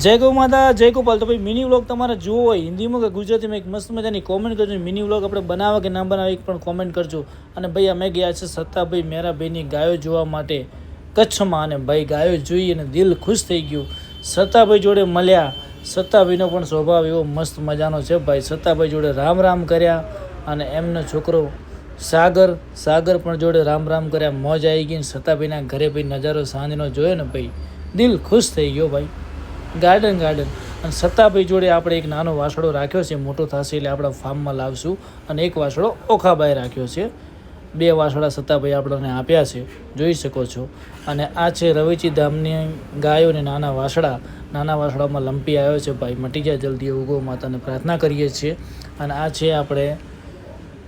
જય ગૌ માતા, જય ગોપાલ. તો ભાઈ મિની વ્લોગ તમારે જોવો હોય, હિન્દીમાં કે ગુજરાતીમાં એક મસ્ત મજાની કોમેન્ટ કરજો. મિની વ્લોગ આપણે બનાવવા કે ના બનાવવા એક પણ કોમેન્ટ કરજો. અને ભાઈ, અમે ગયા છે સત્તાભાઈ મેરાભાઈની ગાયો જોવા માટે. કચ્છમાં અને ભાઈ, ગાયો જોઈ અને દિલ ખુશ થઈ ગયું. સત્તાભાઈ જોડે મળ્યા. સત્તાભાઈનો પણ સ્વભાવ એવો મસ્ત મજાનો છે ભાઈ. સત્તાભાઈ જોડે રામ રામ કર્યા અને એમનો છોકરો સાગર સાગર પણ જોડે રામ રામ કર્યા. મોજ આવી ગઈ ને સત્તાભાઈના ઘરે ભાઈ નજારો સાંજનો જોયો ને ભાઈ. દિલ ખુશ થઈ ગયો ભાઈ. Garden garden. અને સત્તાભાઈ જોડે આપણે એક નાનો વાસળો રાખ્યો છે, મોટો થશે એટલે આપણા ફાર્મમાં લાવશું. અને એક વાસળો ઓખાભાઈ રાખ્યો છે. બે વાસળા સત્તાભાઈ આપણને આપ્યા છે, જોઈ શકો છો. અને આ છે રવેચી ધામની ગાયો અને નાના વાસળા નાના વાસળામાં લંપી આવ્યો છે, ભાઈ મટી જાય જલ્દી ઉગો માતાને પ્રાર્થના કરીએ છીએ. અને આ છે આપણે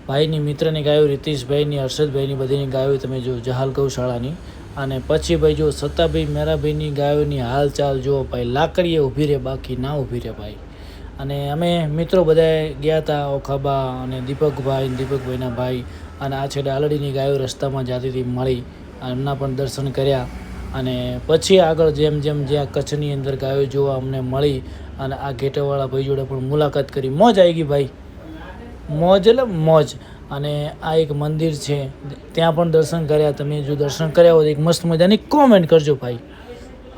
ભાઈની મિત્રની ગાયો, રીતિશભાઈની, હર્ષદભાઈની બધીની ગાયો, તમે જો જહાલ ગૌશાળાની. અને પછી ભાઈ જો સત્તાભાઈ મેરાભાઈની ગાયોની હાલચાલ જુઓ ભાઈ લાકડીએ ઊભી રહે, બાકી ના ઊભી રહે ભાઈ. અને અમે મિત્રો બધાએ ગયા હતા ઓખાબા અને દીપકભાઈ દીપકભાઈના ભાઈ અને આ છેડે આલડીની ગાયો રસ્તામાં જતી હતી, મળી એમના પણ દર્શન કર્યા. અને પછી આગળ જેમ જેમ જ્યાં કચ્છની અંદર ગાયો જોવા અમને મળી અને આ ઘેટાવાળા ભાઈ જોડે પણ મુલાકાત કરી. મોજ આવી ગઈ ભાઈ. મોજ એટલે મોજ. અને આ એક મંદિર છે. ત્યાં પણ દર્શન કર્યા. તમે જો દર્શન કર્યા હોય તો એક મસ્ત મજાની કોમેન્ટ કરજો ભાઈ.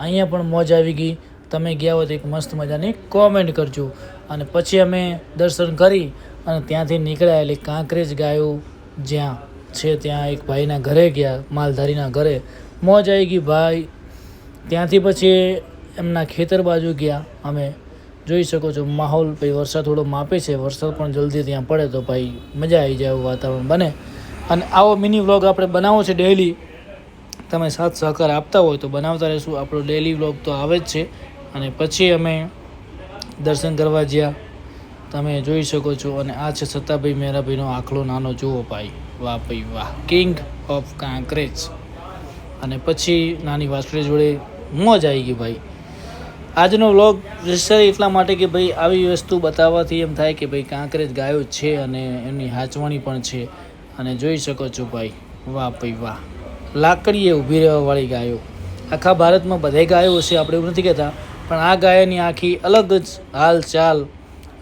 અહીંયા પણ મોજ આવી ગઈ. તમે ગયા હોત, એક મસ્ત મજાની કોમેન્ટ કરજો. અને પછી અમે દર્શન કરી અને ત્યાંથી નીકળ્યા એટલે કાંકરેજ ગાયો જ્યાં છે, ત્યાં એક ભાઈના ઘરે ગયા, માલધારીના ઘરે. મોજ આવી ગઈ ભાઈ. ત્યાંથી પછી એમના ખેતર બાજુ ગયા અમે. જોઈ શકો છો, માહોલ ભાઈ વરસાદ થોડો માપે છે, વરસાદ પણ જલ્દી ત્યાં પડે તો ભાઈ મજા આવી જાય એવું વાતાવરણ બને. અને આવો મિની વ્લોગ આપણે બનાવવો છે ડેલી તમે સાથ સહકાર આપતા હોય તો બનાવતા રહીશું. આપણો ડેઈલી વ્લોગ તો આવે જ છે. અને પછી અમે દર્શન કરવા જ્યાં તમે જોઈ શકો છો અને આ છે સત્તાભાઈ મેરાભાઈનો આખલો નાનો જુઓ ભાઈ. વાહ ભાઈ વાહ. કિંગ ઓફ કાંકરેજ અને પછી નાની વાસળી જોડે મોજ આવી ગઈ ભાઈ. આજનો વ્લોગ વિશેષ એટલા માટે કે ભાઈ આવી વસ્તુ બતાવવાથી એમ થાય કે ભાઈ કાંકરેજ ગાયો છે અને એમની હાચવણી પણ છે. અને જોઈ શકો છો ભાઈ, વાહ ભાઈ વાહ. લાકડીએ ઊભી રહેવાવાળી ગાયો. આખા ભારતમાં બધે ગાયો છે આપણે એવું નથી કહેતા. પણ આ ગાયની આખી અલગ જ હાલચાલ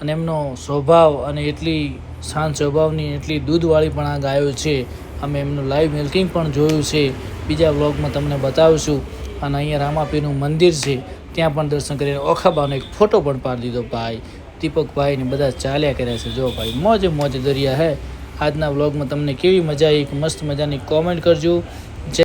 અને એમનો સ્વભાવ અને એટલી શાંત સ્વભાવની એટલી દૂધવાળી પણ આ ગાયો છે. અમે એમનું લાઈવ મિલ્કિંગ પણ જોયું છે. બીજા વ્લોગમાં તમને બતાવશું. અને અહીંયા રામાપીનું મંદિર છે. ત્યાં પણ દર્શન કરીને ઓખાબાનો એક ફોટો પણ પાડી દીધો ભાઈ. દીપકભાઈને બધા ચાલ્યા કર્યા છે. જો ભાઈ, મોજે મોજ દરિયા હે. આજના વ્લોગમાં તમને કેવી મજા આવી? મસ્ત મજાની કોમેન્ટ કરજો.